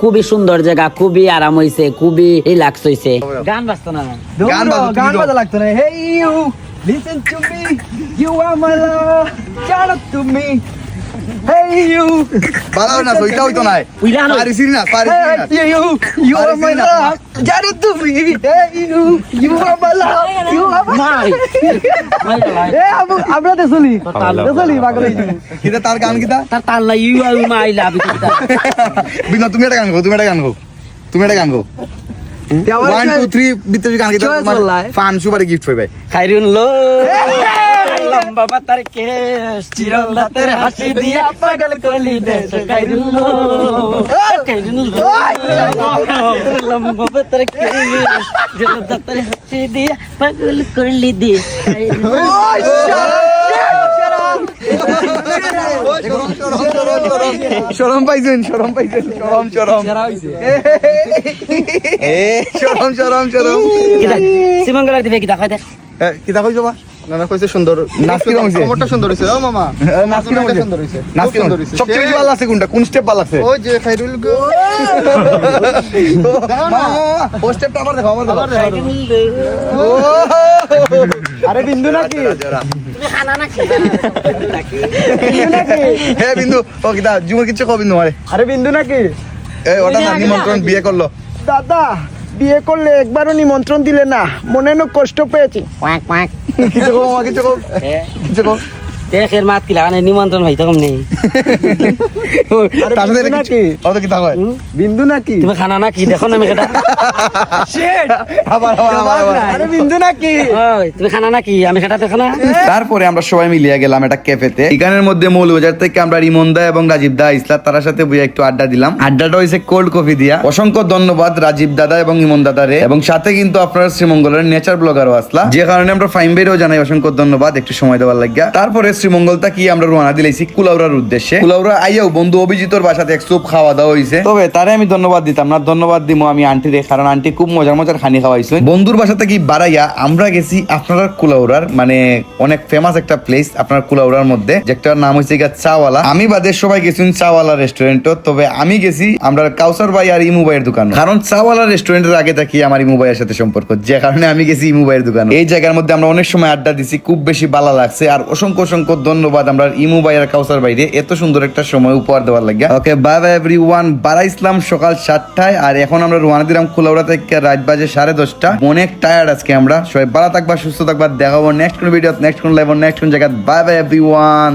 খুবই সুন্দর জায়গা খুবই আরাম হইছে খুবই রিল্যাক্স হইছে। গান বাজতো না? গান বাজতো তুমি গান বাজা লাগতো না। Hey you listen to me you are my love up to me hey you ভালো না তো এটা হইতো না উইলা না। পারিস না পারিস হেই না। You you are my Paris love shut up to me hey you you are my love you are my my my এ আবু আমরা দেসলি দেসলি পাগল কিতা তার গান কিতা? তার তার না ইউ আর মাই লাভ বিনা তুমি একটা গান গাও তুমি একটা গান গাও তুমি একটা গান গাও ওয়ান টু থ্রি ভিতরে গান লাই। ফান সুপারে গিফট পাইবে। খাইরুন লো। লম্বা বাতার কেশ চিরল হাসি দিয়া পাগল কলি দে খাইরুন লো খাইরুন লম্বা বাতার কেশ চিরল তেরে হাসি দিয়া পাগল কলি দে শরম পাইছেন শরম পাইছেন শরম শরম। এ শরম শরম শরম। সিমঙ্গলার দিবে কি দেখা দেখ। এ, কিতা কইছো বা? না না কইছে সুন্দর। নাচ কিরম হইছে? কমরটা সুন্দর হইছে। ও মামা এ, নাচ সুন্দর হইছে। নাচ খুব কিরম? সুন্দর হইছে। সবচেয়ে বেশি ভালো লাগছে কোনটা? কোন স্টেপ ভালো লাগছে ওই যে খাইরুল গো। ও স্টেপটা আবার দেখো আবার দেখো। আরে বিন্দু নাকি? হে বিন্দু ও কিতা জুমর কিচ্ছু কও বিন্দু আরে বিন্দু নাকি? এ ওটা না নিমন্ত্রণ বিয়ে করল। দাদা বিয়ে করলে একবারও নিমন্ত্রণ দিলে না। মনে না কষ্ট পেয়েছি। কিছু কম কিছু কম কিছু কও? দেখের মাত কি লাগানে নিমন্ত্রণ ভাই তখন নেই। কিছু নাকি? ও তো কিতা কয় বিন্দু নাকি? তুমি খানা না কি দেখো না আমি আবার আবার আরে বিন্দু নাকি? তুমি খানা না কি আমি সেটা দেখো না। তারপরে আমরা সবাই মিলিয়ে গেলাম একটা ক্যাফেতে। এখানের মধ্যে মৌলবাজার থেকে আমরা রিমন্দা এবং রাজীব দা ইসলাম তার সাথে বইয়া একটু আড্ডা দিলাম। আড্ডাটা হয়েছে কোল্ড কফি দিয়া। অসংখ্য ধন্যবাদ রাজীব দাদা এবং ইমন দাদারে এবং সাথে কিন্তু আপনারা শ্রীমঙ্গলের নেচার ব্লগারও আসলা। যে কারণে আমরা ফাইন বেরও জানাই অসংখ্য ধন্যবাদ একটু সময় দেওয়ার লাগিয়া। তারপরে শ্রীমঙ্গলটা কি আমরা রোয়ানা দিলাইছি কুলাউরার উদ্দেশ্যে। কুলাউরা আইয়াও বন্ধু অভিজিতর বাসাতে এক সুপ খাওয়া দাওয়া হয়েছে তবে তারে আমি ধন্যবাদ দিতাম না ধন্যবাদ দিমো আমি আন্টিরে কারণ আন্টি খুব মজার মজার খানি খাওয়াইছে। বন্ধুর বাসাতে কি বাড়াইয়া আমরা গেছি আপনার কুলাউরার মানে অনেক ফেমাস একটা প্লেস আপনার কুলাউরার মধ্যে যেটার নাম হয়েছে গিয়া চাওয়ালা। আমি বাদে সবাই গেছি চাওয়ালা রেস্টুরেন্ট তবে আমি গেছি আমরা কাউসার ভাই আর ইমু ভাইয়ের দোকান। কারণ চাওয়ালা রেস্টুরেন্টের আগে থাকি আমার ইমু ভাইয়ের সাথে সম্পর্ক যে কারণে আমি গেছি ইমু ভাইয়ের দোকান। এই জায়গার মধ্যে আমরা অনেক সময় আড্ডা দিছি খুব বেশি ভালো লাগছে আর অসংখ্য অসংখ্য ধন্যবাদ আমরা ইমু ভাই আর কাউসার বাইরে এত সুন্দর একটা সময় উপহার দেওয়ার লাগে okay bye bye everyone বারা ইসলাম সকাল সাতটায়। আর এখন আমরা রোয়ানা দিলাম কুলাউড়া থেকে রাত বাজে সাড়ে দশটা। অনেক টায়ার্ড আজকে আমরা। সবাই ভালো থাকবা, সুস্থ থাকবা। দেখাবো নেক্সট কোন ভিডিও নেক্সট কোন লাইভ নেক্সট কোন জায়গায়। By bye every one